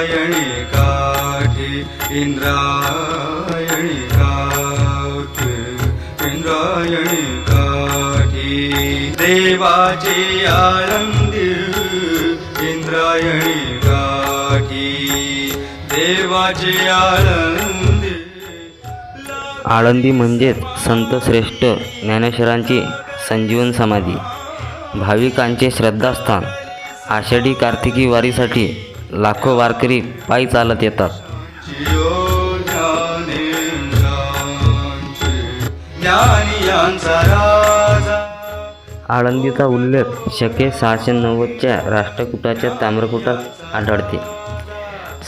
इंद्रायणी काठी इंद्रायणी काठी इंद्रायणी काठी. देवाचे आळंदी इंद्रायणी काठी. देवाचे आळंदी आळंदी म्हणजेच संत श्रेष्ठ ज्ञानेश्वरांची संजीवन समाधी. भाविकांचे श्रद्धास्थान. आषाढी कार्तिकी वारीसाठी लाखो वारकरी पायी चालत येतात. आळंदीचा उल्लेख शके सहाशे नव्वदच्या राष्ट्रकूटाच्या ताम्रकूटात आढळते.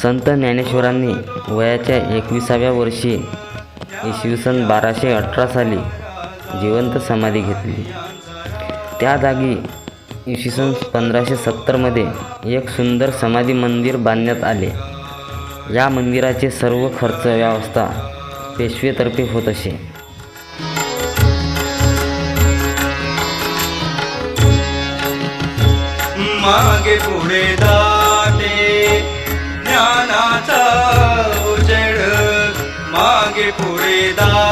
संत ज्ञानेश्वरांनी वयाच्या एकविसाव्या वर्षी इसवी सन बाराशे अठरा साली जिवंत समाधी घेतली. त्या जागी इसवी सन पंधराशे सत्तरमध्ये एक सुंदर समाधी मंदिर बांधण्यात आले. या मंदिराचे सर्व खर्च व्यवस्था पेशवेतर्फे होत असे. मागे पुढे दाटे ज्ञानाचा उजेड. मागे पुढे दा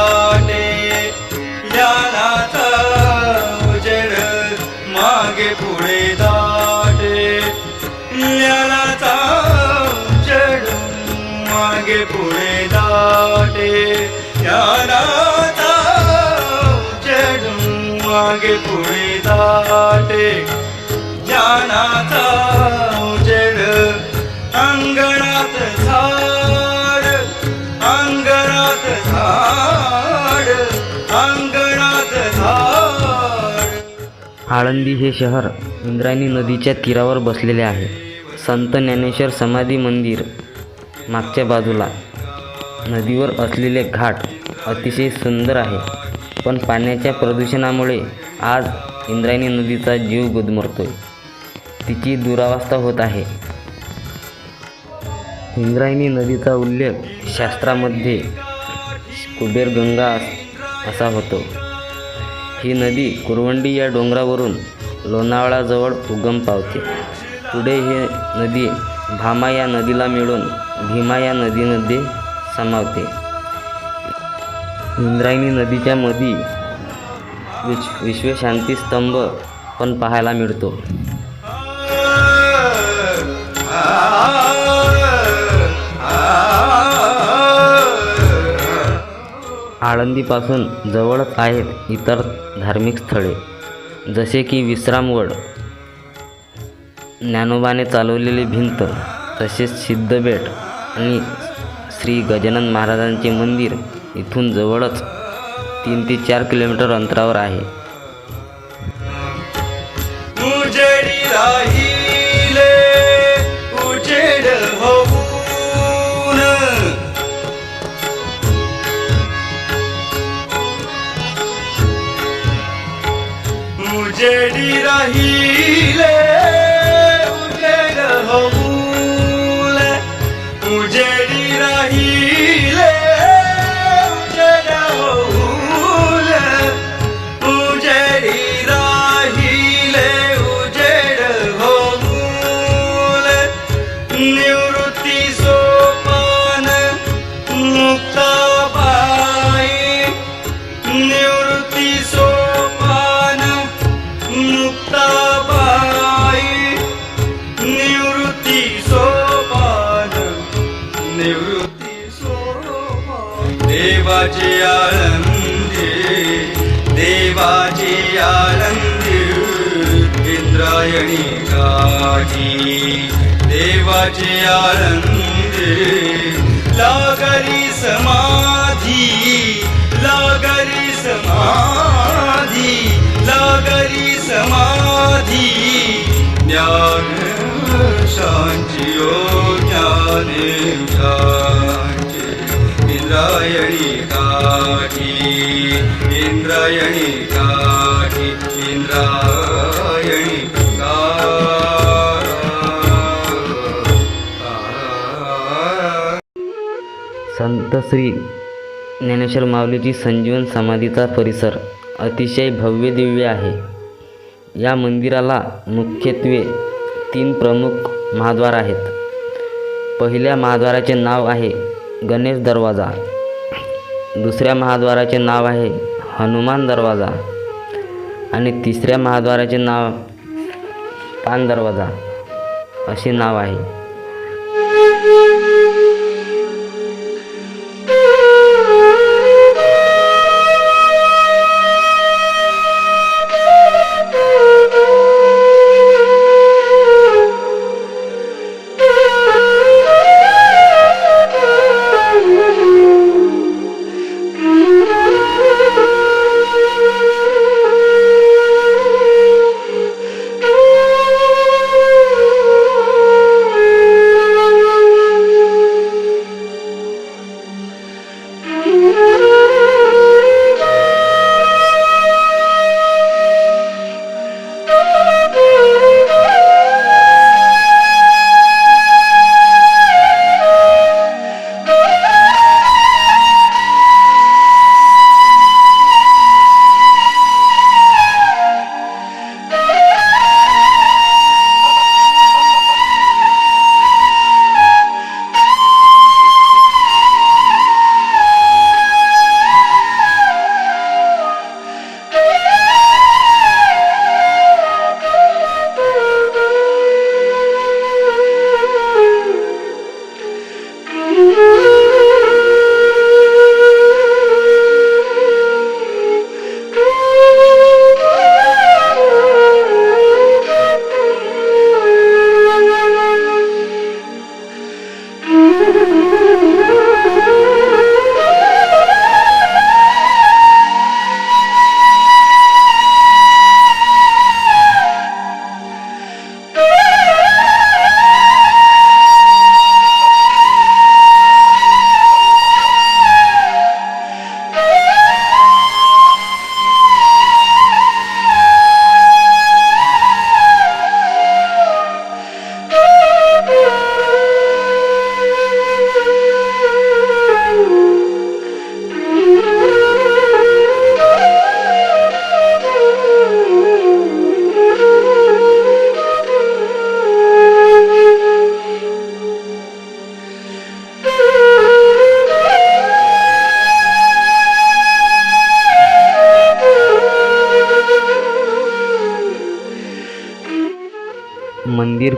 मागे पुढे दाटे ज्ञानाचा मागे पुढे दाटे ज्ञानाचा जड अंगणात झाड अंगणात झाड अंगणात झाड. आळंदी हे शहर इंद्रायणी नदीच्या तीरावर बसलेले आहे. संत ज्ञानेश्वर समाधी मंदिर मागच्या बाजूला. नदीवर असलेले घाट अतिशय सुंदर आहे पण पाण्याच्या प्रदूषणामुळे आज इंद्रायणी नदीचा जीव गुदमरतोय. तिची दुरावस्था होत आहे. इंद्रायणी नदीचा उल्लेख शास्त्रामध्ये कुबेरगंगा असा होतो. ही नदी कुरवंडी या डोंगरावरून लोणावळाजवळ उगम पावते. पुढे ही नदी भामा या नदीला मिळून भीमा या नदीमध्ये समावते. इंद्रायणी नदीच्या मधी विश विश्वशांती स्तंभ पण पाहायला मिळतो. आळंदीपासून जवळच आहेत इतर धार्मिक स्थळे जसे की विश्रामगड ज्ञानोबाने चालवलेली भिंत तसेच सिद्धबेट आणि श्री गजानन महाराजांचे मंदिर इथून जवळच तीन ते चार किलोमीटर अंतरावर आहे. राहिले देवाचे आळंदी देवाची आळंदी इंद्रायणी काठी देवाची आळंदी लागरी समाधी लागरी समाधी लागरी समाधी। ज्ञान शांती ओ ज्ञाने शांती। इंद्रायणी काठी इंद्रायणी काठी इंद्रायणी संत श्री ज्ञानेश्वर माऊलीची संजीवन समाधीचा परिसर अतिशय भव्य दिव्य आहे. या मंदिराला मुख्यत्वे तीन प्रमुख महाद्वार आहेत. पहिल्या महाद्वाराचे नाव आहे गणेश दरवाजा. दुसऱ्या महाद्वाराचे नाव आहे हनुमान दरवाजा. आणि तिसऱ्या महाद्वाराचे नाव पान दरवाजा असे नाव आहे.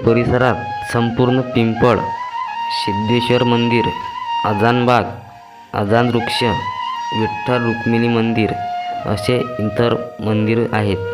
परिसरात संपूर्ण पिंपळ सिद्धेश्वर मंदिर अजानबाग अजान वृक्ष विठ्ठल रुक्मिणी मंदिर असे इतर मंदिर आहेत.